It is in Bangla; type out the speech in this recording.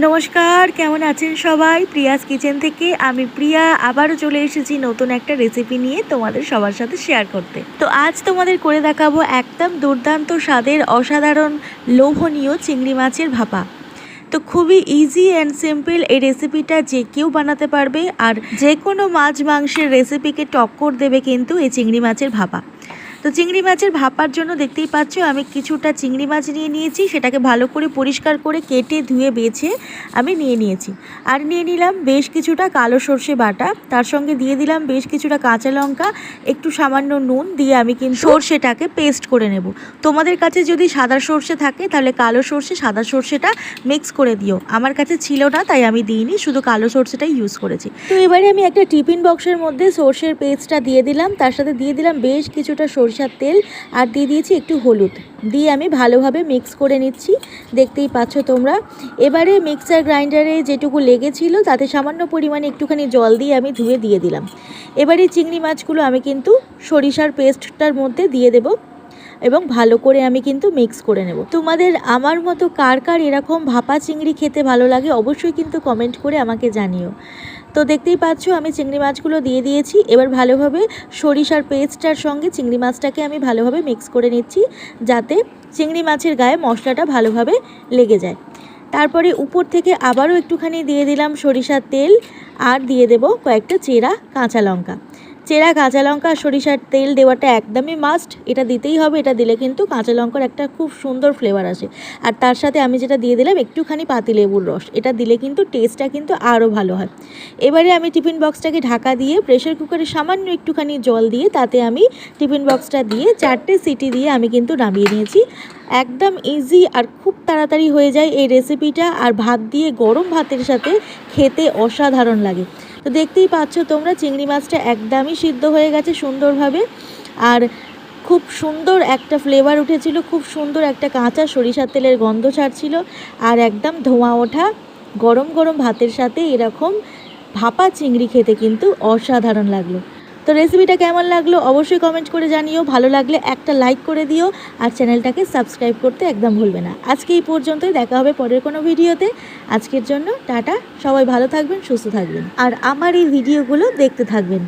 নমস্কার, কেমন আছেন সবাই? প্রিয়াস কিচেন থেকে আমি প্রিয়া আবারও চলে এসেছি নতুন একটা রেসিপি নিয়ে তোমাদের সবার সাথে শেয়ার করতে। তো আজ তোমাদের করে দেখাবো একদম দুর্দান্ত স্বাদের অসাধারণ লোভনীয় চিংড়ি মাছের ভাপা। তো খুবই ইজি অ্যান্ড সিম্পল এই রেসিপিটা যে কেউ বানাতে পারবে আর যে কোনো মাছ মাংসের রেসিপিকে টক্কর দেবে কিন্তু এই চিংড়ি মাছের ভাপা। তো চিংড়ি মাছের ভাপার জন্য দেখতেই পাচ্ছ, আমি কিছুটা চিংড়ি মাছ নিয়ে নিয়েছি, সেটাকে ভালো করে পরিষ্কার করে কেটে ধুয়ে বেছে আমি নিয়ে নিয়েছি। আর নিয়ে নিলাম বেশ কিছুটা কালো সর্ষে বাটা, তার সঙ্গে দিয়ে দিলাম বেশ কিছুটা কাঁচা লঙ্কা, একটু সামান্য নুন দিয়ে আমি কিন্তু সর্ষেটাকে পেস্ট করে নেব। তোমাদের কাছে যদি সাদা সর্ষে থাকে, তাহলে কালো সর্ষে, সাদা সর্ষেটা মিক্স করে দিও। আমার কাছে ছিল না, তাই আমি দিইনি, শুধু কালো সর্ষেটাই ইউজ করেছি। তো এবারে আমি একটা টিফিন বক্সের মধ্যে সর্ষের পেস্টটা দিয়ে দিলাম, তার সাথে দিয়ে দিলাম বেশ কিছুটা সর্ষার তেল আর দিয়ে দিয়েছি একটু হলুদ। দিয়ে আমি ভালোভাবে মিক্স করে নিচ্ছি। দেখতেই পাচ্ছ তোমরা। এবারে মিক্সার গ্রাইন্ডারে যেটুকু লেগেছিল, তাতে সামান্য পরিমাণে একটুখানি জল দিয়ে আমি ধুয়ে দিয়ে দিলাম। এবারে চিংড়ি মাছগুলো আমি কিন্তু সরিষার পেস্টটার মধ্যে দিয়ে দেবো এবং ভালো করে আমি কিন্তু মিক্স করে নেব। তোমাদের আমার মতো কার কার এরকম ভাপা চিংড়ি খেতে ভালো লাগে, অবশ্যই কিন্তু কমেন্ট করে আমাকে জানিও। তো দেখতেই পাচ্ছ, আমি চিংড়ি মাছগুলো দিয়ে দিয়েছি। এবার ভালোভাবে সরিষার পেস্টটার সঙ্গে চিংড়ি মাছটাকে আমি ভালোভাবে মিক্স করে নিচ্ছি, যাতে চিংড়ি মাছের গায়ে মশলাটা ভালোভাবে লেগে যায়। তারপরে উপর থেকে আবারও একটুখানি দিয়ে দিলাম সরিষার তেল, আর দিয়ে দেব কয়েকটা চেরা কাঁচা লঙ্কা। চেরা কাঁচা লঙ্কা সরিষার তেল দেওয়াটা একদমই মাস্ট এটা দিতেই হবে, এটা দিলে কিন্তু কাঁচা লঙ্কার একটা খুব সুন্দর ফ্লেভার আসে। আর তার সাথে আমি যেটা দিয়ে দিলাম একটুখানি পাতিলেবুর রস। এটা দিলে কিন্তু টেস্টটা কিন্তু আরও ভালো হয়। এবারে আমি টিফিন বক্সটাকে ঢাকা দিয়ে প্রেশার কুকারে সামান্য একটুখানি জল দিয়ে তাতে আমি টিফিন বক্সটা দিয়ে চারটে সিটি দিয়ে আমি কিন্তু নামিয়ে নিয়েছি। একদম ইজি আর খুব তাড়াতাড়ি হয়ে যায় এই রেসিপিটা আর ভাত দিয়ে গরম ভাতের সাথে খেতে অসাধারণ লাগে। তো দেখতেই পাচ্ছ তোমরা, চিংড়ি মাছটা একদমই সিদ্ধ হয়ে গেছে সুন্দরভাবে। আর খুব সুন্দর একটা ফ্লেভার উঠেছিল, খুব সুন্দর একটা কাঁচা সরিষার তেলের গন্ধ ছাড়ছিল আর একদম ধোঁয়া ওঠা, গরম গরম ভাতের সাথে এরকম ভাপা চিংড়ি খেতে কিন্তু অসাধারণ লাগল। তো রেসিপিটা কেমন লাগল অবশ্যই কমেন্ট করে জানিও। ভালো লাগলে একটা লাইক করে দিও। আর চ্যানেলটাকে সাবস্ক্রাইব করতে একদম ভুলবে না। আজকে এই পর্যন্তই, দেখা হবে পরের কোনো ভিডিওতে আজকের জন্য টাটা। সবাই ভালো থাকবেন, সুস্থ থাকবেন। আর আমার এই ভিডিওগুলো দেখতে থাকবেন।